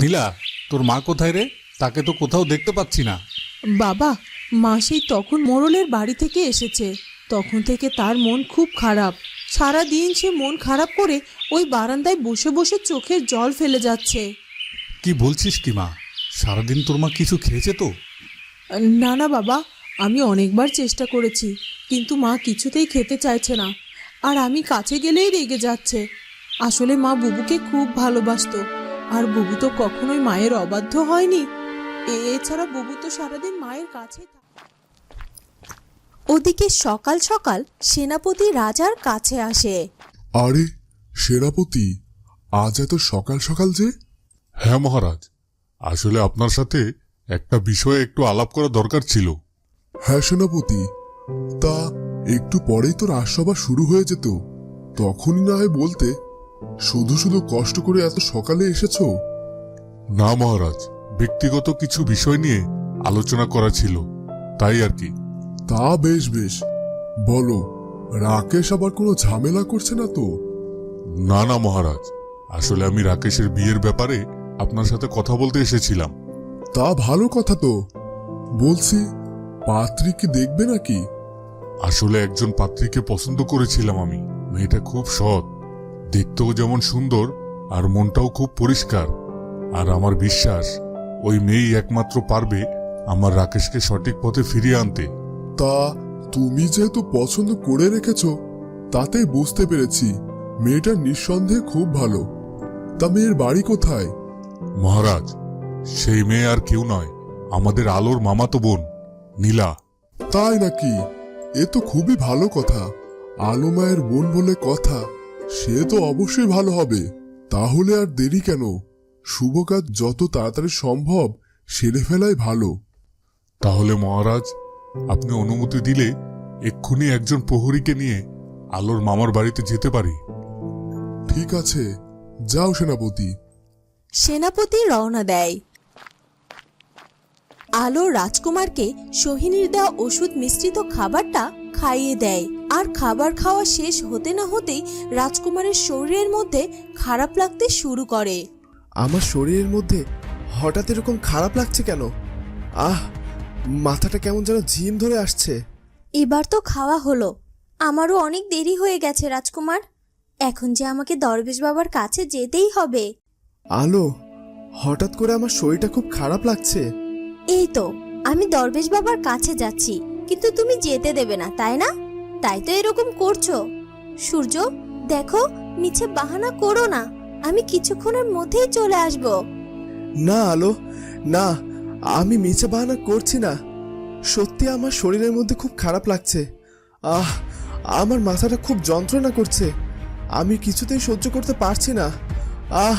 নীলা তোর মা কোথায় রে? তাকে তো কোথাও দেখতে পাচ্ছি না। বাবা মা সেই তখন মোড়লের বাড়ি থেকে এসেছে। তখন থেকে তার মন খুব খারাপ। সারা দিন সে মন খারাপ করে ওই বারান্দায় বসে বসে চোখের জল ফেলে যাচ্ছে। কি বলছিস কি মা? সারাদিন তোর মা কিছু খেয়েছে তো? না না বাবা আমি অনেকবার চেষ্টা করেছি কিন্তু মা কিছুতেই খেতে চাইছে না। আর আমি কাছে গেলেই রেগে যাচ্ছে। আসলে মা বুবুকে খুব ভালোবাসতো। আর বুবু তো কখনোই মায়ের অবাধ্য হয়নি। এছাড়া বুবু তো সারাদিন মায়ের কাছে ওদিকে সকাল সকাল সেনাপতি রাজার কাছে আসে। আরে সেনাপতি আজ এত সকাল সকাল যে? হ্যাঁ মহারাজ আসলে আপনার সাথে একটা বিষয়ে একটু আলাপ করা দরকার ছিল। হ্যাঁ সেনাপতি তা একটু পরেই তো রাজসভা শুরু হয়ে যেত তখনই না হয় বলতে শুধু শুধু কষ্ট করে এত সকালে এসেছ? না মহারাজ। ব্যক্তিগত কিছু বিষয় নিয়ে আলোচনা করা ছিল। তাই আর কি। তা বেশ বেশ। বলো রাকেশ আবার কোনো ঝামেলা করছে না তো? না না মহারাজ। আসলে আমি রাকেশের বিয়ের ব্যাপারে আপনার সাথে কথা বলতে এসেছিলাম। তা ভালো কথা তো। বলছি পাত্রী কি দেখবে নাকি? আসলে একজন পাত্রীকে পছন্দ করেছিলাম আমি। মেয়েটা খুব সৎ। দেখতেও যেমন সুন্দর আর মনটাও খুব পরিষ্কার। আর আমার বিশ্বাস ওই মেয়েই একমাত্র পারবে আমার রাকেশকে সঠিক পথে ফিরিয়ে আনতে। তা তুমি যেহেতু পছন্দ করে রেখেছো তাতে বুঝতে পেরেছি মেয়েটা নিঃসন্দেহে খুব ভালো। তা মেয়ের বাড়ি কোথায়? মহারাজ সেই মেয়ে আর কেউ নয় আমাদের আলোর মামাতো বোন নীলা। তাই নাকি? এ তো খুবই ভালো কথা। আলো মায়ের বোন বলে কথা। সে তো অবশ্যই ভালো হবে। তাহলে আর দেরি কেন? শুভ কাজ যত তাড়াতাড়ি সম্ভব সেরে ফেলাই ভালো। তাহলে মহারাজ, আপনি অনুমতি দিলে এক্ষুনি একজন প্রহরীকে নিয়ে আলোর মামার বাড়িতে যেতে পারি। ঠিক আছে, যাও সেনাপতি। সেনাপতি রওনা দেয়। আলো রাজকুমারকে সোহিনীর দেওয়া ওষুধ মিশ্রিত খাবারটা খাইয়ে দেয়। আর খাবার খাওয়া শেষ হতে না হতেই রাজকুমারের শরীরের মধ্যে খারাপ লাগতে শুরু করে। আমার শরীরের মধ্যে হঠাৎ এরকম খারাপ লাগছে কেন? আহ মাথাটা কেমন যেন ঝিম ধরে আসছে। এবার তো খাওয়া হলো। আমারও অনেক দেরি হয়ে গেছে রাজকুমার। এখন যে আমাকে দরবেশ বাবার কাছে যেতেই হবে। আলো হঠাৎ করে আমার শরীরটা খুব খারাপ লাগছে। এই তো আমি দরবেশ বাবার কাছে যাচ্ছি। কিন্তু তুমি যেতে দেবে না তাই না? তাই তো এরকম করছ। সূর্য দেখো মিছে বাহানা করো না আমি কিছুক্ষণের মধ্যেই চলে আসব। না আলো না আমি মিছে বাহানা করছি না। সত্যি আমার শরীরের মধ্যে খুব খারাপ লাগছে। আহ আমার মাথাটা খুব যন্ত্রণা করছে। আমি কিছুতেই সহ্য করতে পারছি না। আহ।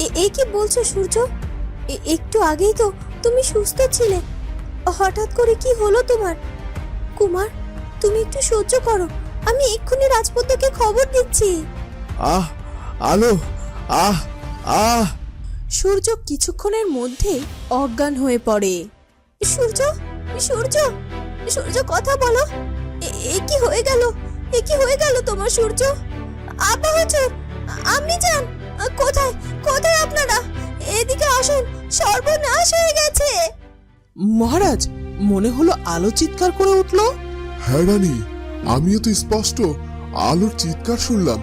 এ- এই কি বলছো সূর্য? একটু আগেই তো তুমি সুস্থ ছিলে। হঠাৎ করে কি হলো তোমার? কুমার তুমি একটু সহ্য করো। আমি এক্ষুনি রাজপুতকে খবর দিচ্ছি। আহ আলো আহ আহ। সূর্য কিছুক্ষণের মধ্যেই অজ্ঞান হয়ে পড়ে। সূর্য সূর্য সূর্য কথা বলো। এ- এ কি হয়ে গেল? এ কি হয়ে গেল তোমার সূর্য? আব্বা হুজুর আপনি যান। কোথায় কোথায় আপনারা? এদিকে আসুন সর্বনাশ হয়ে গেছে। মহারাজ মনে হলো আলো চিৎকার করে উঠল? হ্যাঁ রানী আমিও তো স্পষ্ট আলোর চিৎকার শুনলাম।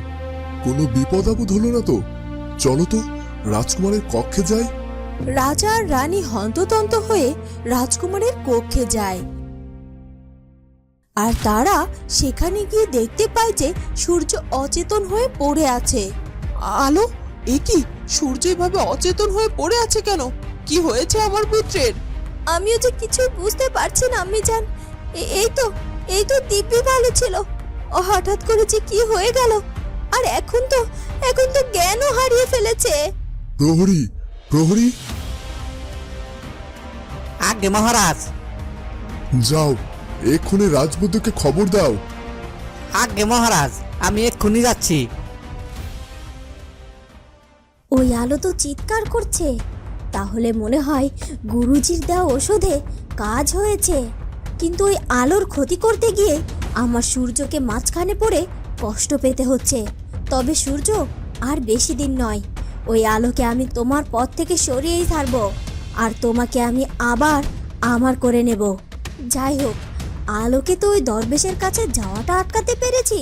কোনো বিপদ আপদ হলো না তো? চলো তো রাজকুমারের কক্ষে যাই। রাজা আর রানী হন্ততন্ত হয়ে রাজকুমারের কক্ষে যায়। আর তারা সেখানে গিয়ে দেখতে পায় যে সূর্য অচেতন হয়ে পড়ে আছে। আলো? এ কি? সূর্য এভাবে অচেতন হয়ে পড়ে আছে কেন? কি হয়েছে আমার পুত্রের? আমিও যে কিছু বুঝতে পারছি না আমি জান। এ- এই তো এই তো দিব্যি ভালো ছিল। ও হঠাৎ করে যে কি হয়ে গেল? আর এখন তো এখন তো জ্ঞানও হারিয়ে ফেলেছে। প্রহরী প্রহরী? আগে মহারাজ। যাও এক্ষুনি রাজবধূকে খবর দাও। আগে মহারাজ আমি এক্ষুনি যাচ্ছি। ওই আলো তো চিৎকার করছে। তাহলে মনে হয় গুরুজির দেওয়া ওষুধে কাজ হয়েছে। কিন্তু ওই আলোর ক্ষতি করতে গিয়ে আমার সূর্যকে মাঝখানে পড়ে কষ্ট পেতে হচ্ছে। তবে সূর্য আর বেশি দিন নয়। ওই আলোকে আমি তোমার পথ থেকে সরিয়েই ছাড়বো আর তোমাকে আমি আবার আমার করে নেব। যাই হোক, আলোকে তো ওই দরবেশের কাছে যাওয়াটা আটকাতে পেরেছি।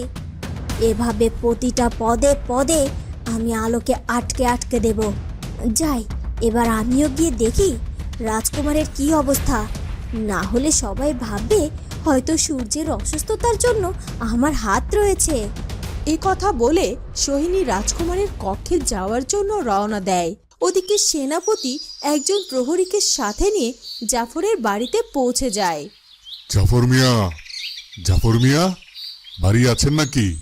এভাবে প্রতিটা পদে পদে আমি আলোকে আটকে আটকে দেব। যাই এবার আমিও গিয়ে দেখি রাজকুমারের কি অবস্থা। না হলে সবাই ভাববে হয়তো সূর্যের অসুস্থতার জন্য আমার হাত রয়েছে। এ কথা বলে সোহিনী রাজকুমারের কক্ষে যাওয়ার জন্য রওনা দেয়। ওদিকে সেনাপতি একজন প্রহরীকে সাথে নিয়ে জাফরের বাড়িতে পৌঁছে যায়। জাফর মিয়া জাফর মিয়া বাড়ি আছেন নাকি?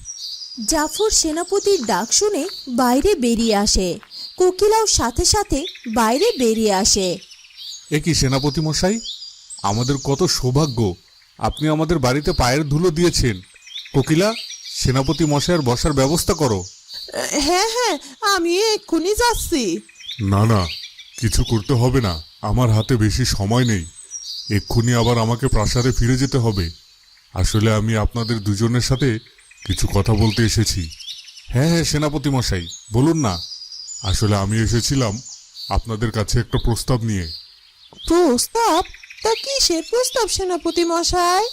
জাফর সেনাপতির ডাক শুনে বাইরে বেরিয়ে আসে। কোকিলাও সাথে সাথে বাইরে বেরিয়ে আসে। এ কি সেনাপতি মশাই? আমাদের কত সৌভাগ্য। আপনি আমাদের বাড়িতে পায়ের ধুলো দিয়েছেন। কোকিলা সেনাপতি মশাইয়ের বসার ব্যবস্থা করো। হ্যাঁ হ্যাঁ আমি এক্ষুনি যাচ্ছি। না না কিছু করতে হবে না। আমার হাতে বেশি সময় নেই। এক্ষুনি আবার আমাকে প্রাসাদে ফিরে যেতে হবে। আসলে আমি আপনাদের দুজনের সাথে কিছু কথা বলতে এসেছি। হ্যাঁ হ্যাঁ সেনাপতি মশাই বলুন না। আসলে আমি এসেছিলাম আপনাদের কাছে একটা প্রস্তাব নিয়ে। প্রস্তাব? তা কিসের প্রস্তাব সেনাপতি মশাই?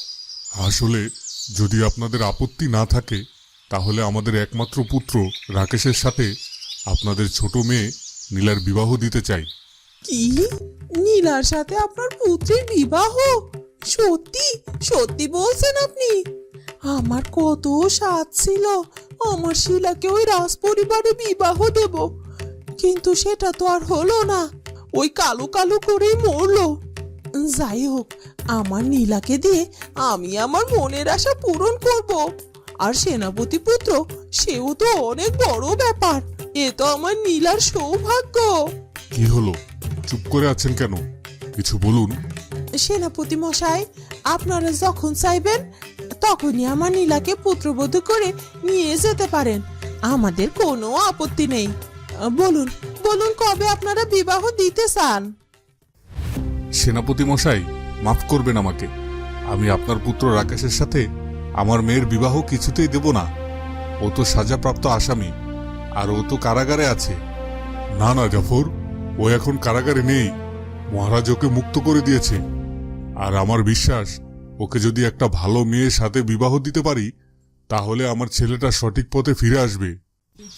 আসলে যদি আপনাদের আপত্তি না থাকে তাহলে আমাদের একমাত্র পুত্র রাকেশের সাথে আপনাদের ছোট মেয়ে নীলার বিবাহ দিতে চাই। কি? নীলার সাথে আপনার পুত্রের বিবাহ? সত্যি? সত্যি বলছেন আপনি? আমার কত স্বাদ ছিল। আমার শিলাকে ওই রাজ পরিবারে বিবাহ দেব। কিন্তু সেটা তো আর হলো না। ওই কালো কালো করেই মরলো। যাই হোক আমার নীলাকে দিয়ে আমি আমার মনের আশা পূরণ করব। আর সেনাপতি পুত্র সেও তো অনেক বড় ব্যাপার। এ তো আমার নীলার সৌভাগ্য। কি হলো? চুপ করে আছেন কেন? কিছু বলুন। সেনাপতি মশাই আপনারা যখন চাইবেন তখনই আমার নীলাকে পুত্রবধূ করে নিয়ে যেতে পারেন। আমাদের কোনো আপত্তি নেই। বলুন বলুন কবে আপনারা বিবাহ দিতে চান? সেনাপতি মশাই, মাফ করবেন আমাকে। আমি আপনার পুত্র রাকেশের সাথে আমার মেয়ের বিবাহ কিছুতেই দেব না। ও তো সাজাপ্রাপ্ত আসামি, আর ও তো কারাগারে আছে। না না, জাফর, ও এখন কারাগারে নেই। মহারাজ ওকে মুক্ত করে দিয়েছে। আর আমার বিশ্বাস, ওকে যদি একটা ভালো মেয়ের সাথে বিবাহ দিতে পারি, তাহলে আমার ছেলেটা সঠিক পথে ফিরে আসবে।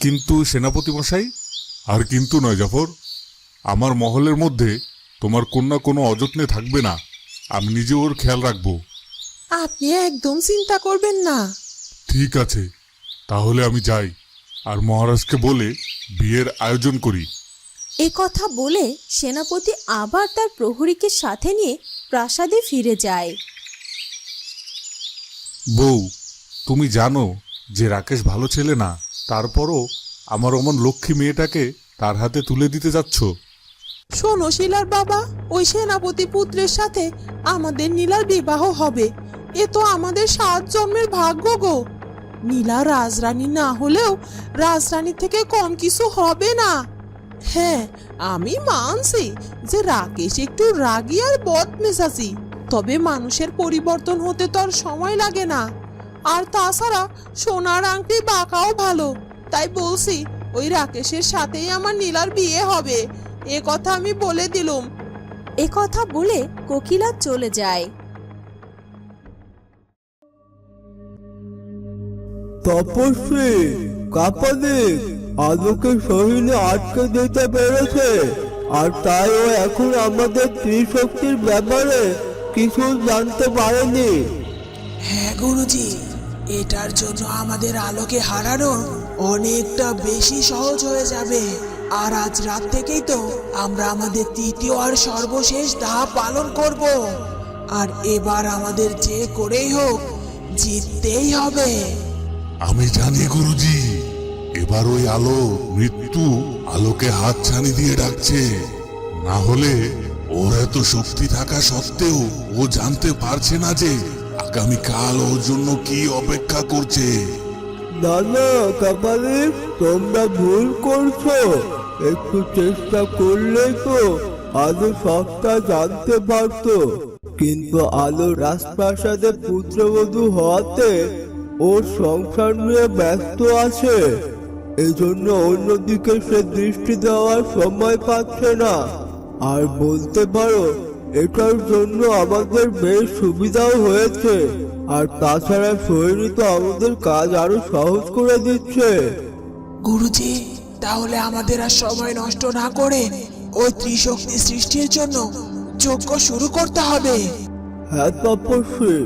কিন্তু সেনাপতি মশাই আর কিন্তু নয় জাফর। আমার মহলের মধ্যে তোমার কন্যা কোনো অযত্নে থাকবে না। আমি নিজে ওর খেয়াল রাখব। আপনি একদম চিন্তা করবেন না। ঠিক আছে তাহলে আমি যাই। আর মহারাজকে বলে বিয়ের আয়োজন করি। এ কথা বলে সেনাপতি আবার তার প্রহরীকে সাথে নিয়ে প্রাসাদে ফিরে যায়। বউ তুমি জানো যে রাকেশ ভালো ছেলে না তারপরও আমার অমন লক্ষ্মী মেয়েটাকে তার হাতে তুলে দিতে যাচ্ছ? শোনো শিলার বাবা, ওই সেনাপতি পুত্রের সাথে আমাদের নীলার বিবাহ হবে। এ তো আমাদের সাত জন্মের ভাগ্য গো। নীলা রাজরানী না হলেও রাজরানী থেকে কম কিছু হবে না। হ্যাঁ আমি মানছি যে রাকেশ একটু রাগী আর বদমেজাজি, তবে মানুষের পরিবর্তন হতে তো আর সময় লাগে না। আর তাছাড়া সোনার আংটি বাঁকাও ভালো। তাই বলছি ওই রাকেশের সাথেই আমার নীলার বিয়ে হবে। এ কথা আমি বলে দিলুম। এ কথা বলে কোকিলা চলে যায়। তপস্বী কাপালে আলোকে শহীদে আটকে দিতে পেরেছে। আর তাই ও এখন আমাদের ত্রিশক্তির ব্যাপারে কিছু জানতে পারেনি। হ্যাঁ গুরুজি এটার জন্য আমাদের আলোকে হারানো অনেকটা বেশি সহজ হয়ে যাবে। আর আজ রাত থেকেই তো আমরা আমাদের তৃতীয় আর সর্বশেষ ধাপ পালন করব। আর এবার আমাদের যে করেই হোক, জিততেই হবে। আমি জানি, গুরুজি, এবার ওই আলো মৃত্যু আলোকে হাত ছানি দিয়ে ডাকছে। না হলে ওর এত শক্তি থাকা সত্ত্বেও ও জানতে পারছে না যে আগামীকাল ওর জন্য কি অপেক্ষা করছে। না কাপালে, তোমরা ভুল করছ। একটু চেষ্টা করলেই তো আলো সবটা জানতে পারতো। কিন্তু আলো রাজপ্রাসাদে পুত্রবধূ হওয়াতে ওর সংসার নিয়ে ব্যস্ত আছে। এজন্য অন্যদিকে সে দৃষ্টি দেওয়ার সময় পাচ্ছে না। আর বলতে পারো, এটার জন্য আমাদের বেশ সুবিধাও হয়েছে। আর তাছাড়া শরীরই তো আমাদের কাজ আরও সহজ করে দিচ্ছে। গুরুজি তাহলে আমাদের আর সময় নষ্ট না করে ওই ত্রিশক্তি সৃষ্টির জন্য যজ্ঞ শুরু করতে হবে। হ্যাঁ তপস্বী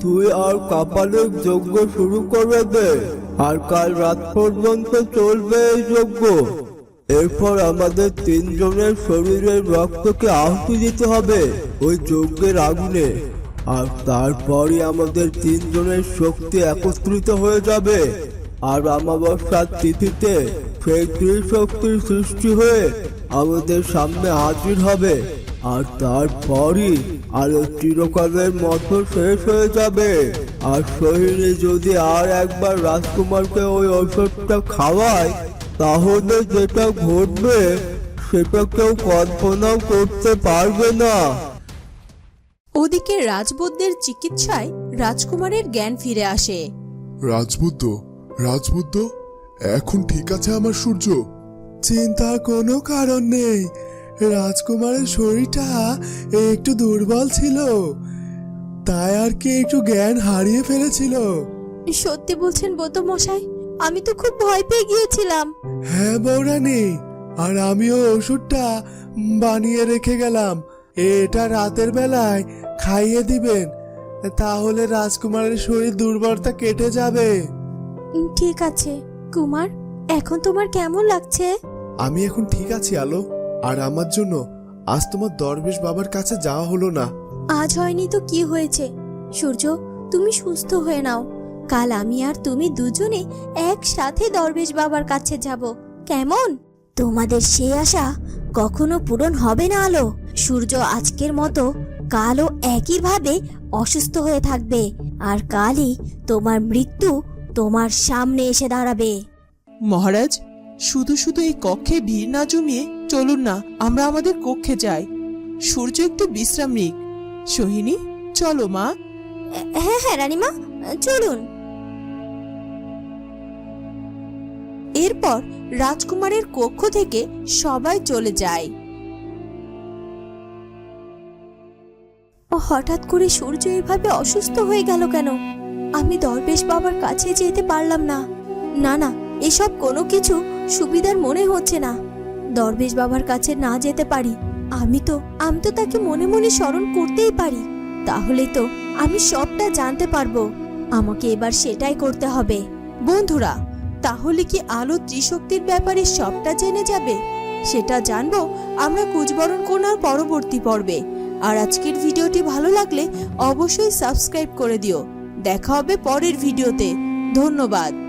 তুই আর কাপালিক যজ্ঞ শুরু করে দে আর কাল রাত পর্যন্ত চলবে এই যজ্ঞ। এরপর আমাদের তিনজনের শরীরের রক্তকে আহুতি দিতে হবে ওই যজ্ঞের আগুনে। আর তারপরই আমাদের তিনজনের শক্তি একত্রিত হয়ে যাবে। আর আমাবস্যার তিথিতে সেই ত্রিশক্তির সৃষ্টি হয়ে আমাদের সামনে হাজির হবে। আর তারপরই আলো চিরকালের মতো শেষ হয়ে যাবে। আর সোহিনী যদি আর একবার রাজকুমারকে ওই ঔষধটা খাওয়ায়, তাহলে যেটা ঘটবে, সেটা কেউ কল্পনাও করতে পারবে না। ওদিকে রাজবুদ্ধের চিকিৎসায় রাজকুমারের জ্ঞান ফিরে আসে। রাজবুদ্ধ? রাজবুদ্ধ? এখন ঠিক আছে আমার সূর্য? চিন্তার কোনো কারণ নেই। রাজকুমারের শরীরটা একটু দুর্বল ছিল। তাই আর কি একটু জ্ঞান হারিয়ে ফেলেছিল। সত্যি বলছেন বোতো মশাই আমি তো খুব ভয় পেয়ে গিয়েছিলাম। হ্যাঁ বৌরানি আর আমিও ওষুধটা বানিয়ে রেখে গেলাম। এটা রাতের বেলায় খাইয়ে দিবেন তাহলে রাজকুমারের শরীর দুর্বলতা কেটে যাবে। ঠিক আছে কুমার এখন তোমার কেমন লাগছে? আমি এখন ঠিক আছি আলো। আর আমার জন্য আজ তোমার দরবেশ বাবার কাছে যাওয়া হলো না। আজ হয়নি তো কি হয়েছে? সূর্য তুমি সুস্থ হয়ে নাও। কাল আমি আর তুমি দুজনে একসাথে দরবেশ বাবার কাছে যাব। কেমন? তোমাদের সে আশা কখনো পূরণ হবে না আলো। সূর্য আজকের মতো কালও একইভাবে অসুস্থ হয়ে থাকবে আর কালই তোমার মৃত্যু তোমার সামনে এসে দাঁড়াবে। মহারাজ শুধু শুধু এই কক্ষে ভিড় না জমিয়ে চলুন না আমরা আমাদের কক্ষে যাই। সূর্য একটু বিশ্রাম নিক। সোহিনী চলো মা। হ্যাঁ হ্যাঁ রানীমা চলুন। এরপর রাজকুমারের কক্ষ থেকে সবাই চলে যায়। হঠাৎ করে সূর্য এভাবে অসুস্থ হয়ে গেল কেন? আমি দরবেশ বাবার কাছে যেতে পারলাম না। না না, এসব কোনো কিছু সুবিধার মনে হচ্ছে না। দরবেশ বাবার কাছে না যেতে পারি, আমি তো আমি তো তাকে মনে মনে স্মরণ করতেই পারি। তাহলে তো আমি সবটা জানতে পারব। আমাকে এবার সেটাই করতে হবে। বন্ধুরা, তাহলে কি আলো ত্রিশক্তির ব্যাপারে সবটা জেনে যাবে? সেটা জানব, আমরা কুচবরণ কোনার পরবর্তী পর্বে। আর আজকের ভিডিওটি ভালো লাগলে অবশ্যই সাবস্ক্রাইব করে দিও। দেখা হবে পরের ভিডিওতে। ধন্যবাদ।